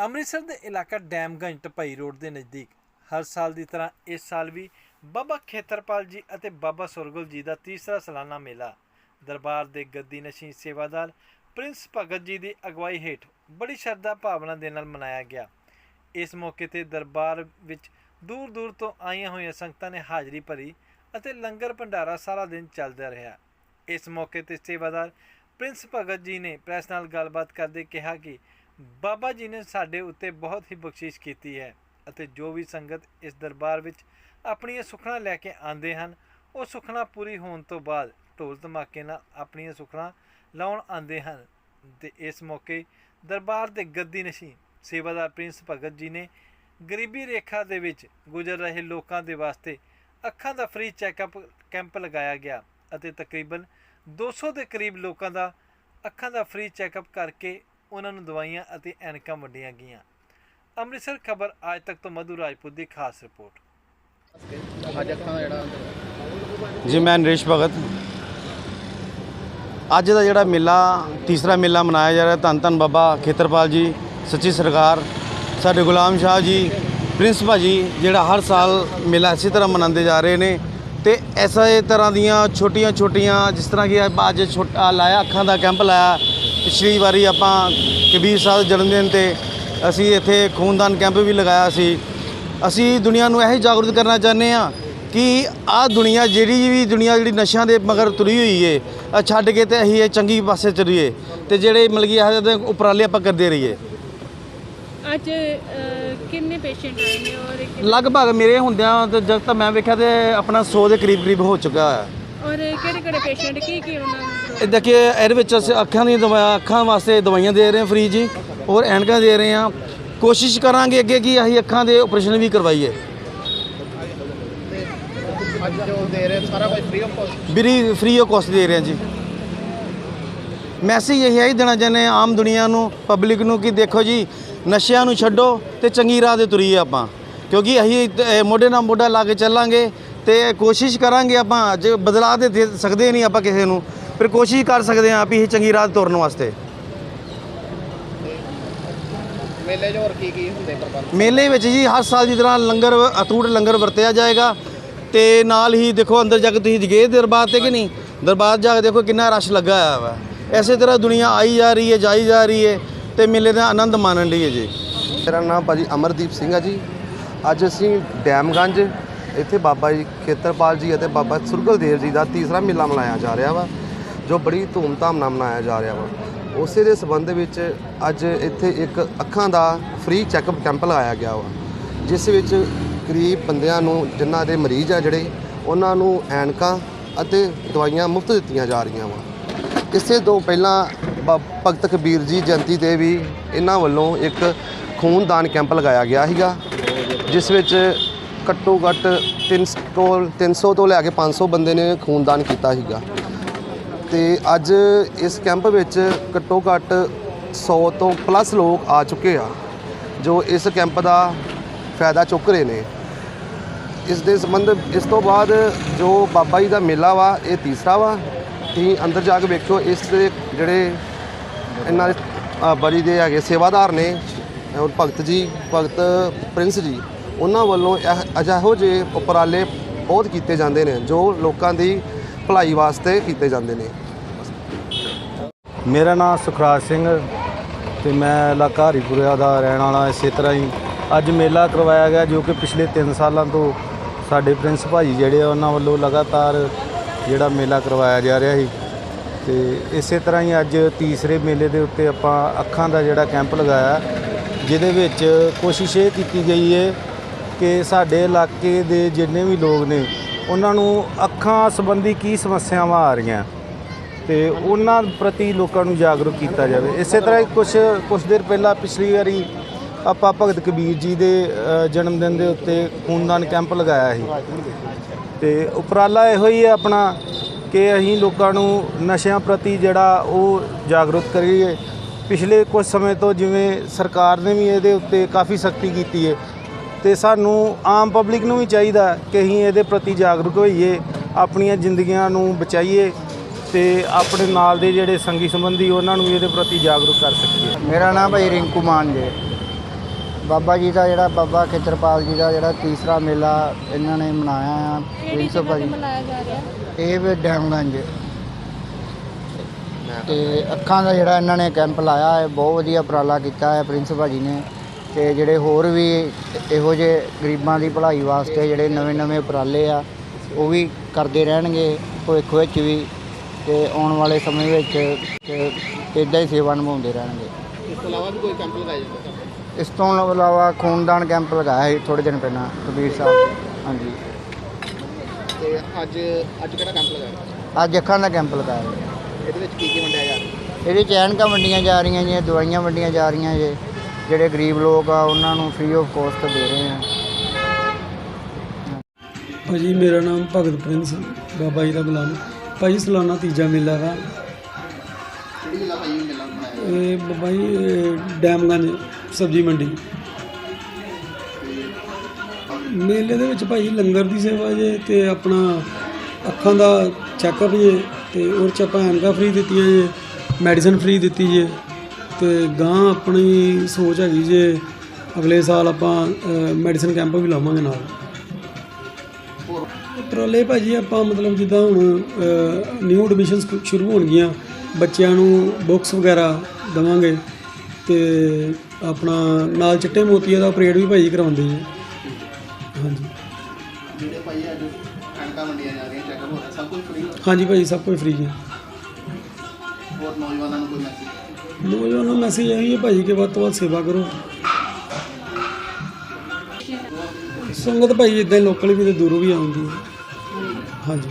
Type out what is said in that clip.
ਅੰਮ੍ਰਿਤਸਰ ਦੇ ਇਲਾਕਾ ਡੈਮਗੰਜ ਟਪਈ ਰੋਡ ਦੇ ਨਜ਼ਦੀਕ। ਹਰ ਸਾਲ ਦੀ ਤਰ੍ਹਾਂ ਇਸ ਸਾਲ ਵੀ ਬਾਬਾ ਖੇਤਰਪਾਲ ਜੀ ਅਤੇ ਬਾਬਾ ਸੁਰਗਲ ਜੀ ਦਾ ਤੀਸਰਾ ਸਾਲਾਨਾ ਮੇਲਾ। ਦਰਬਾਰ ਦੇ ਗੱਦੀ ਨਸ਼ੀਨ ਸੇਵਾਦਾਰ ਪ੍ਰਿੰਸ ਭਗਤ ਜੀ ਦੀ ਅਗਵਾਈ ਹੇਠ ਬੜੀ ਸ਼ਰਧਾ ਭਾਵਨਾ ਦੇ ਨਾਲ ਮਨਾਇਆ ਗਿਆ। ਇਸ ਮੌਕੇ ਤੇ ਦਰਬਾਰ ਵਿੱਚ ਦੂਰ ਦੂਰ ਤੋਂ ਆਈਆਂ ਹੋਈਆਂ ਸੰਗਤਾਂ ਨੇ ਹਾਜ਼ਰੀ ਭਰੀ ਅਤੇ ਲੰਗਰ ਭੰਡਾਰਾ ਸਾਰਾ ਦਿਨ ਚੱਲਦਾ ਰਿਹਾ। ਇਸ ਮੌਕੇ ਤੇ ਸੇਵਾਦਾਰ ਪ੍ਰਿੰਸ ਭਗਤ ਜੀ ਨੇ ਪ੍ਰੈਸ ਨਾਲ ਗੱਲਬਾਤ ਕਰਦੇ ਕਿਹਾ ਕਿ ਬਾਬਾ ਜੀ ਨੇ ਸਾਡੇ ਉੱਤੇ ਬਹੁਤ ਹੀ ਬਖਸ਼ਿਸ਼ ਕੀਤੀ ਹੈ ਅਤੇ ਜੋ ਵੀ ਸੰਗਤ ਇਸ ਦਰਬਾਰ ਵਿੱਚ ਆਪਣੀਆਂ ਸੁਖਣਾ ਲੈ ਕੇ ਆਉਂਦੇ ਹਨ, ਉਹ ਸੁਖਣਾ ਪੂਰੀ ਹੋਣ ਤੋਂ ਬਾਅਦ ਢੋਲ ਧਮਾਕੇ ਨਾਲ ਆਪਣੀਆਂ ਸੁਖਣਾ ਲਾਉਣ ਆਉਂਦੇ ਹਨ ਤੇ ਇਸ ਮੌਕੇ ਦਰਬਾਰ ਦੇ ਗੱਦੀ ਨਸ਼ੀ ਸੇਵਾਦਾਰ ਪ੍ਰਿੰਸ ਭਗਤ ਜੀ ਨੇ ਗਰੀਬੀ ਰੇਖਾ ਦੇ ਵਿੱਚ ਗੁਜ਼ਰ ਰਹੇ ਲੋਕਾਂ ਦੇ ਵਾਸਤੇ ਅੱਖਾਂ ਦਾ ਫ੍ਰੀ ਚੈੱਕਅਪ ਕੈਂਪ ਲਗਾਇਆ ਗਿਆ ਅਤੇ ਤਕਰੀਬਨ 200 ਦੇ ਕਰੀਬ ਲੋਕਾਂ ਦਾ ਅੱਖਾਂ ਦਾ ਫ੍ਰੀ ਚੈੱਕਅਪ ਕਰਕੇ ਉਹਨਾਂ ਨੂੰ ਦਵਾਈਆਂ ਅਤੇ ਐਨਕਾਂ ਵੰਡੀਆਂ ਗਈਆਂ। ਅੰਮ੍ਰਿਤਸਰ ਖਬਰ ਅੱਜ ਤੱਕ ਤੋਂ ਮਧੂ ਰਾਜਪੂਤ ਦੀ ਖਾਸ ਰਿਪੋਰਟ। ਜੀ ਮੈਂ ਨਰੇਸ਼ ਭਗਤ। ਅੱਜ ਦਾ ਜਿਹੜਾ ਮੇਲਾ ਤੀਸਰਾ ਮੇਲਾ ਮਨਾਇਆ ਜਾ ਰਿਹਾ ਧੰਨ ਧੰਨ ਬਾਬਾ ਖੇਤਰਪਾਲ ਜੀ ਸੱਚੀ ਸਰਕਾਰ ਸਾਡੇ ਗੁਲਾਮ ਸ਼ਾਹ ਜੀ ਪ੍ਰਿੰਸ ਭਾਜੀ ਜਿਹੜਾ ਹਰ ਸਾਲ ਮੇਲਾ ਇਸੇ ਤਰ੍ਹਾਂ ਮਨਾਉਂਦੇ ਜਾ ਰਹੇ ਨੇ ਤੇ ਐਸੇ ਤਰ੍ਹਾਂ ਦੀਆਂ ਛੋਟੀਆਂ ਛੋਟੀਆਂ ਜਿਸ ਤਰ੍ਹਾਂ ਕਿ ਅੱਜ ਛੋਟਾ ਲਾਇਆ ਅੱਖਾਂ ਦਾ ਕੈਂਪ ਲਾਇਆ ਪਿਛਲੀ ਵਾਰੀ ਆਪਾਂ ਕਬੀਰ ਸਾਹਿਬ ਦੇ ਜਨਮ ਦਿਨ ਤੇ ਅਸੀਂ ਇੱਥੇ ਖੂਨਦਾਨ ਕੈਂਪ ਵੀ ਲਗਾਇਆ ਸੀ। ਅਸੀਂ ਦੁਨੀਆ ਨੂੰ ਇਹ ਜਾਗਰੂਕ ਕਰਨਾ ਚਾਹੁੰਦੇ ਆ ਕਿ ਆਹ ਦੁਨੀਆ ਜਿਹੜੀ ਵੀ ਦੁਨੀਆ ਜਿਹੜੀ ਨਸ਼ਿਆਂ ਦੇ ਮਗਰ ਤੁਰੀ ਹੋਈ ਏ ਆਹ ਛੱਡ ਕੇ ਤੇ ਅਸੀਂ ਇਹ ਚੰਗੀ ਪਾਸੇ ਚੱਲੀਏ ਤੇ ਜਿਹੜੇ ਕਿ ਇਹੋ ਜਿਹੇ ਉਪਰਾਲੇ ਆਪਾਂ ਕਰਦੇ ਰਹੀਏ। ਅੱਜ ਕਿੰਨੇ ਪੇਸ਼ੈਂਟ ਆਏ ਨੇ ਔਰ ਲਗਭਗ ਮੇਰੇ ਹੁੰਦਿਆਂ ਤੇ ਜਦ ਤੱਕ ਮੈਂ ਵੇਖਿਆ ਤੇ ਆਪਣਾ 100 ਦੇ ਕਰੀਬ ਕਰੀਬ ਹੋ ਚੁੱਕਾ ਹੈ। ਔਰ ਕਿਹੜੇ ਕਿਹੜੇ ਪੇਸ਼ੈਂਟ ਕੀ ਕੀ ਉਹਨਾਂ ਨੂੰ ਇਹ ਦੇਖੀਏ ਇਹਦੇ ਵਿੱਚ ਅਸੀਂ ਅੱਖਾਂ ਦੀਆਂ ਦਵਾਈਆਂ, ਅੱਖਾਂ ਵਾਸਤੇ ਦਵਾਈਆਂ ਦੇ ਰਹੇ ਹਾਂ ਫ੍ਰੀ ਜੀ ਔਰ ਐਨਕਾਂ ਦੇ ਰਹੇ ਹਾਂ। ਕੋਸ਼ਿਸ਼ ਕਰਾਂਗੇ ਅੱਗੇ ਕਿ ਅਸੀਂ ਅੱਖਾਂ ਦੇ ਆਪਰੇਸ਼ਨ ਵੀ ਕਰਵਾਈਏ। ਅੱਜ ਜੋ ਦੇ ਰਹੇ ਸਾਰਾ ਕੁਝ ਫ੍ਰੀ ਆਫ ਕਾਸਟ ਬਿਰੀ ਫ੍ਰੀ ਆਫ ਕਾਸਟ ਦੇ ਰਹੇ ਹਾਂ ਜੀ। ਮੈਸੇਜ ਇਹ ਹੀ ਦੇਣਾ ਚਾਹੁੰਦੇ ਹਾਂ ਆਮ ਦੁਨੀਆ ਨੂੰ ਪਬਲਿਕ ਨੂੰ ਕਿ ਦੇਖੋ ਜੀ, ਨਸ਼ਿਆਂ ਨੂੰ ਛੱਡੋ ਤੇ ਚੰਗੀ ਰਾਹ ਤੇ ਤੁਰੀਏ ਆਪਾਂ। ਕਿਉਂਕਿ ਅਸੀਂ ਮੋਢੇ ਨਾਲ ਮੋਢਾ ਲਾ ਕੇ ਚੱਲਾਂਗੇ ਤੇ ਕੋਸ਼ਿਸ਼ ਕਰਾਂਗੇ ਆਪਾਂ, ਜੇ ਬਦਲਾਅ ਦੇ ਦੇ ਸਕਦੇ ਨਹੀਂ ਆਪਾਂ ਕਿਸੇ ਨੂੰ। ਪਰ ਕੋਸ਼ਿਸ਼ ਕਰ ਸਕਦੇ ਹਾਂ ਵੀ ਇਹ ਚੰਗੀ ਰਾਹ ਤੁਰਨ ਵਾਸਤੇ। ਮੇਲੇ 'ਚ ਹੋਰ ਕੀ ਕੀ ਹੁੰਦੇ ਪ੍ਰਬੰਧ? ਮੇਲੇ ਵਿੱਚ ਜੀ ਹਰ ਸਾਲ ਦੀ ਤਰ੍ਹਾਂ ਲੰਗਰ ਅਤੂਟ ਲੰਗਰ ਵਰਤਿਆ ਜਾਏਗਾ ਤੇ ਨਾਲ ਹੀ ਦੇਖੋ ਅੰਦਰ ਜਾ ਕੇ ਤੁਸੀਂ ਗਏ ਦਰਬਾਰ ਤੇ ਕਿ ਨਹੀਂ? ਦਰਬਾਰ ਜਾ ਕੇ ਦੇਖੋ ਕਿੰਨਾ ਰਸ਼ ਲੱਗਾ ਹੋਇਆ ਵਾ। ਐਸੇ ਤਰ੍ਹਾਂ ਦੁਨੀਆ ਆਈ ਜਾ ਰਹੀ ਹੈ ਜਾਈ ਜਾ ਰਹੀ ਹੈ ਤੇ ਮੇਲੇ ਦਾ ਆਨੰਦ ਮਾਣਨ ਲਈ ਹੈ ਜੀ। ਮੇਰਾ ਨਾਮ ਭਾਜੀ ਅਮਰਦੀਪ ਸਿੰਘ ਹੈ ਜੀ। ਅੱਜ ਅਸੀਂ ਡੈਮਗੰਜ ਇੱਥੇ ਬਾਬਾ ਜੀ ਖੇਤਰਪਾਲ ਜੀ ਅਤੇ ਬਾਬਾ ਸੁਰਗਲਦੇਵ ਜੀ ਦਾ ਤੀਸਰਾ ਮੇਲਾ ਮਨਾਇਆ ਜਾ ਰਿਹਾ ਵਾ। ਜੋ ਬੜੀ ਧੂਮਧਾਮ ਨਾਲ ਮਨਾਇਆ ਜਾ ਰਿਹਾ ਵਾ। ਉਸੇ ਦੇ ਸਬੰਧ ਵਿੱਚ ਅੱਜ ਇੱਥੇ ਇੱਕ ਅੱਖਾਂ ਦਾ ਫ੍ਰੀ ਚੈੱਕਅਪ ਕੈਂਪ ਲਗਾਇਆ ਗਿਆ ਵਾ, ਜਿਸ ਵਿੱਚ ਗਰੀਬ ਬੰਦਿਆਂ ਨੂੰ, ਜਿਨ੍ਹਾਂ ਦੇ ਮਰੀਜ਼ ਆ ਜਿਹੜੇ, ਉਹਨਾਂ ਨੂੰ ਐਨਕਾਂ ਅਤੇ ਦਵਾਈਆਂ ਮੁਫਤ ਦਿੱਤੀਆਂ ਜਾ ਰਹੀਆਂ ਵਾ। ਇਸੇ ਤੋਂ ਪਹਿਲਾਂ ਬ- ਭਗਤ ਕਬੀਰ ਜੀ ਜਯੰਤੀ ਤੇ ਵੀ ਇਹਨਾਂ ਵੱਲੋਂ ਇੱਕ ਖੂਨਦਾਨ ਕੈਂਪ ਲਗਾਇਆ ਗਿਆ ਸੀਗਾ, ਜਿਸ ਵਿੱਚ ਘੱਟੋ ਘੱਟ 300 ਤੋਂ 300 ਤੋਂ ਲੈ ਕੇ 500 ਬੰਦੇ ਨੇ ਖੂਨਦਾਨ ਕੀਤਾ ਸੀਗਾ। ਤੇ ਅੱਜ ਇਸ ਕੈਂਪ ਵਿੱਚ ਘੱਟੋ ਘੱਟ 100 ਤੋਂ ਪਲੱਸ ਲੋਕ ਆ ਚੁੱਕੇ ਆ ਜੋ ਇਸ ਕੈਂਪ ਦਾ ਫਾਇਦਾ ਚੁੱਕ ਰਹੇ ਨੇ। ਇਸ ਦੇ ਸੰਬੰਧ ਇਸ ਤੋਂ ਬਾਅਦ ਜੋ ਬਾਬਾ ਜੀ ਦਾ ਮੇਲਾ ਵਾ ਇਹ ਤੀਸਰਾ ਵਾ। ਤੁਸੀਂ ਅੰਦਰ ਜਾ ਕੇ ਵੇਖਿਓ ਇਸ ਦੇ ਜਿਹੜੇ ਇਹਨਾਂ ਦੇ ਅ, ਦੇ ਹੈਗੇ ਸੇਵਾਦਾਰ ਨੇ ਔਰ ਭਗਤ ਜੀ ਭਗਤ ਪ੍ਰਿੰਸ ਜੀ ਉਹਨਾਂ ਵੱਲੋਂ ਇਹ ਅਜਿਹੋ ਜਿਹੇ ਉਪਰਾਲੇ ਬਹੁਤ ਕੀਤੇ ਜਾਂਦੇ ਨੇ ਜੋ ਲੋਕਾਂ ਦੀ ਭਲਾਈ ਵਾਸਤੇ ਕੀਤੇ ਜਾਂਦੇ ਨੇ। ਮੇਰਾ ਨਾਮ ਸੁਖਰਾਜ ਸਿੰਘ ਤੇ ਮੈਂ ਇਲਾਕਾ ਹਰੀਪੁਰਾ ਦਾ ਰਹਿਣ ਵਾਲਾ ਇਸੇ ਤਰ੍ਹਾਂ ਹੀ। ਅੱਜ ਮੇਲਾ ਕਰਵਾਇਆ ਗਿਆ ਜੋ ਕਿ ਪਿਛਲੇ 3 ਸਾਲਾਂ ਤੋਂ ਸਾਡੇ ਪ੍ਰਿੰਸ ਭਾਜੀ ਜਿਹੜੇ ਆ, ਉਹਨਾਂ ਵੱਲੋਂ ਲਗਾਤਾਰ ਜਿਹੜਾ ਮੇਲਾ ਕਰਵਾਇਆ ਜਾ ਰਿਹਾ ਸੀ। ਤੇ ਇਸੇ ਤਰ੍ਹਾਂ ਹੀ ਅੱਜ ਤੀਸਰੇ ਮੇਲੇ ਦੇ ਉੱਤੇ ਆਪਾਂ ਅੱਖਾਂ ਦਾ ਜਿਹੜਾ ਕੈਂਪ ਲਗਾਇਆ, ਜਿਹਦੇ ਵਿੱਚ ਕੋਸ਼ਿਸ਼ ਇਹ ਕੀਤੀ ਗਈ ਹੈ ਕਿ ਸਾਡੇ ਇਲਾਕੇ ਦੇ ਜਿੰਨੇ ਵੀ ਲੋਕ ਨੇ ਉਹਨਾਂ ਨੂੰ ਅੱਖਾਂ ਸੰਬੰਧੀ ਕੀ ਸਮੱਸਿਆਵਾਂ ਆ ਰਹੀਆਂ ਤੇ ਉਹਨਾਂ ਪ੍ਰਤੀ ਲੋਕਾਂ ਨੂੰ ਜਾਗਰੂਕ ਕੀਤਾ ਜਾਵੇ। ਇਸੇ ਤਰ੍ਹਾਂ ਹੀ ਕੁਝ ਕੁਝ ਦੇਰ ਪਹਿਲਾਂ ਪਿਛਲੀ ਵਾਰੀ ਆਪਾਂ ਭਗਤ ਕਬੀਰ ਜੀ ਦੇ ਜਨਮ ਦਿਨ ਦੇ ਉੱਤੇ ਖੂਨਦਾਨ ਕੈਂਪ ਲਗਾਇਆ ਸੀ। ਤੇ ਉਪਰਾਲਾ ਇਹੋ ਹੀ ਹੈ ਆਪਣਾ ਕਿ ਅਸੀਂ ਲੋਕਾਂ ਨੂੰ ਨਸ਼ਿਆਂ ਪ੍ਰਤੀ ਜਿਹੜਾ ਉਹ ਜਾਗਰੂਕ ਕਰੀਏ। ਪਿਛਲੇ ਕੁਝ ਸਮੇਂ ਤੋਂ ਜਿਵੇਂ ਸਰਕਾਰ ਨੇ ਵੀ ਇਹਦੇ ਉੱਤੇ ਕਾਫੀ ਸਖਤੀ ਕੀਤੀ ਹੈ ਤੇ ਸਾਨੂੰ ਆਮ ਪਬਲਿਕ ਨੂੰ ਵੀ ਚਾਹੀਦਾ ਕਿ ਅਸੀਂ ਇਹਦੇ ਪ੍ਰਤੀ ਜਾਗਰੂਕ ਹੋਈਏ ਆਪਣੀਆਂ ਜ਼ਿੰਦਗੀਆਂ ਨੂੰ ਬਚਾਈਏ ਤੇ ਆਪਣੇ ਨਾਲ ਦੇ ਜਿਹੜੇ ਸੰਗੀ ਸੰਬੰਧੀ ਉਹਨਾਂ ਨੂੰ ਵੀ ਇਹਦੇ ਪ੍ਰਤੀ ਜਾਗਰੂਕ ਕਰ ਸਕੀਏ। ਮੇਰਾ ਨਾਮ ਭਾਈ ਰਿੰਕੂ ਮਾਨ ਜੀ। ਬਾਬਾ ਜੀ ਦਾ ਜਿਹੜਾ ਬਾਬਾ ਖੇਤਰਪਾਲ ਜੀ ਦਾ ਜਿਹੜਾ ਤੀਸਰਾ ਮੇਲਾ ਇਹਨਾਂ ਨੇ ਮਨਾਇਆ ਆ ਕਿਹੜੀ ਪ੍ਰਿੰਸ ਜਗ੍ਹਾ ਤੇ ਭਾਜੀ ਮਨਾਇਆ ਜਾ ਰਿਹਾ? ਇਹ ਵੀ ਡੈਮਗੰਜ ਤੇ ਅੱਖਾਂ ਦਾ ਜਿਹੜਾ ਇਹਨਾਂ ਨੇ ਕੈਂਪ ਲਾਇਆ ਹੈ ਬਹੁਤ ਵਧੀਆ ਉਪਰਾਲਾ ਕੀਤਾ ਹੈ ਪ੍ਰਿੰਸ ਭਾਜੀ ਨੇ। ਤੇ ਜਿਹੜੇ ਹੋਰ ਵੀ ਇਹੋ ਜਿਹੇ ਗਰੀਬਾਂ ਦੀ ਭਲਾਈ ਵਾਸਤੇ ਜਿਹੜੇ ਨਵੇਂ ਨਵੇਂ ਉਪਰਾਲੇ ਆ ਉਹ ਵੀ ਕਰਦੇ ਰਹਿਣਗੇ ਭਵਿੱਖ ਵਿੱਚ ਵੀ ਤੇ ਆਉਣ ਵਾਲੇ ਸਮੇਂ ਵਿੱਚ ਤੇ ਇਦਾਂ ਹੀ ਸੇਵਾ ਨਿਭਾਉਂਦੇ ਰਹਿਣਗੇ। ਇਸ ਤੋਂ ਇਲਾਵਾ ਵੀ ਕੋਈ ਕੈਂਪ ਲਗਾਇਆ ਜਾਂਦਾ ਇਸ ਤੋਂ ਇਲਾਵਾ ਖੂਨਦਾਨ ਕੈਂਪ ਲਗਾਇਆ ਸੀ ਥੋੜੇ ਦਿਨ ਪਹਿਲਾਂ ਕਬੀਰ ਸਾਹਿਬ ਹਾਂਜੀ। ਤੇ ਅੱਜ ਅੱਜ ਕਿਹੜਾ ਕੈਂਪ ਲਗਾਇਆ? ਅੱਜ ਅੱਖਾਂ ਦਾ ਕੈਂਪ ਲਗਾਇਆ। ਇਹਦੇ ਵਿੱਚ ਕੀ ਕੀ ਵੰਡਿਆ ਜਾ ਰਿਹਾ? ਇਹਦੇ ਚ ਐਨਕਾਂ ਵੰਡੀਆਂ ਜਾ ਰਹੀਆਂ ਜੀ ਦਵਾਈਆਂ ਵੰਡੀਆਂ ਜਾ ਰਹੀਆਂ ਜੀ। ਜਿਹੜੇ ਗਰੀਬ ਲੋਕ ਆ, ਉਹਨਾਂ ਨੂੰ ਫ੍ਰੀ ਆਫ ਕੋਸਟ ਦੇ ਰਹੇ ਆ। ਭਾਜੀ, ਮੇਰਾ ਨਾਮ ਭਗਤ ਪ੍ਰਿੰਸ ਬਾਬਾ ਜੀ ਦਾ ਗੁਲਾਮ। ਭਾਜੀ, ਸਾਲਾਨਾ ਤੀਜਾ ਮੇਲਾ ਵਾ। ਕਿਹੜੀ ਜਗ੍ਹਾ ਭਾਈ ਮੇਲਾ ਇਹ ਬਾਬਾ ਜੀ ਡੈਮਗੰਜ ਸਬਜ਼ੀ ਮੰਡੀ। ਮੇਲੇ ਦੇ ਵਿੱਚ ਭਾਈ ਲੰਗਰ ਦੀ ਸੇਵਾ ਜੇ ਤੇ ਆਪਣਾ ਅੱਖਾਂ ਦਾ ਚੈੱਕਅਪ ਜੇ ਤੇ ਉਹ 'ਚ ਆਪਾਂ ਐਨਕਾਂ ਫ੍ਰੀ ਦਿੱਤੀਆਂ ਜੇ ਮੈਡੀਸਨ ਫ੍ਰੀ ਦਿੱਤੀ ਜੇ। ਤੇ ਗਾਂ ਆਪਣੀ ਸੋਚ ਹੈਗੀ ਜੇ ਅਗਲੇ ਸਾਲ ਆਪਾਂ ਮੈਡੀਸਨ ਕੈਂਪ ਵੀ ਲਾਵਾਂਗੇ ਨਾਲ। ਉਪਰਾਲੇ ਭਾਜੀ ਆਪਾਂ ਮਤਲਬ ਜਿੱਦਾਂ ਹੁਣ ਨਿਊ ਐਡਮਿਸ਼ਨਸ ਸ਼ੁਰੂ ਹੋਣਗੀਆਂ ਬੱਚਿਆਂ ਨੂੰ ਬੁੱਕਸ ਵਗੈਰਾ ਦਵਾਂਗੇ ਤੇ ਆਪਣਾ ਨਾਲ ਚਿੱਟੇ ਮੋਤੀਆਂ ਦਾ ਪਰੇਡ ਵੀ ਭਾਜੀ ਕਰਵਾਉਂਦੇ ਜੀ। ਹਾਂਜੀ। ਜਿਹੜੇ ਭਾਈ ਅੱਜ ਐਨਕਾਂ ਵੰਡੀਆਂ ਜਾ ਰਹੀਆਂ ਚੈੱਕਅਪ ਹੋ ਰਿਹਾ ਸਭ ਕੁਝ ਫ੍ਰੀ ਹਾਂਜੀ ਭਾਜੀ ਸਭ ਕੁਝ ਫ੍ਰੀ ਹੈ ਹੋਰ ਨੌਜਵਾਨਾਂ ਨੂੰ ਕੋਈ ਮੈਸੇਜ ਨੌਜਵਾਨਾਂ ਨੂੰ ਮੈਸੇਜ ਇਹੀ ਹੈ ਭਾਜੀ ਕਿ ਵੱਧ ਤੋਂ ਵੱਧ ਸੇਵਾ ਕਰੋ। ਸੰਗਤ ਭਾਈ ਇਦਾਂ ਲੋਕਲ ਵੀ ਤੇ ਦੂਰੋਂ ਵੀ ਆਉਂਦੀ ਹੈ। ਹਾਂਜੀ।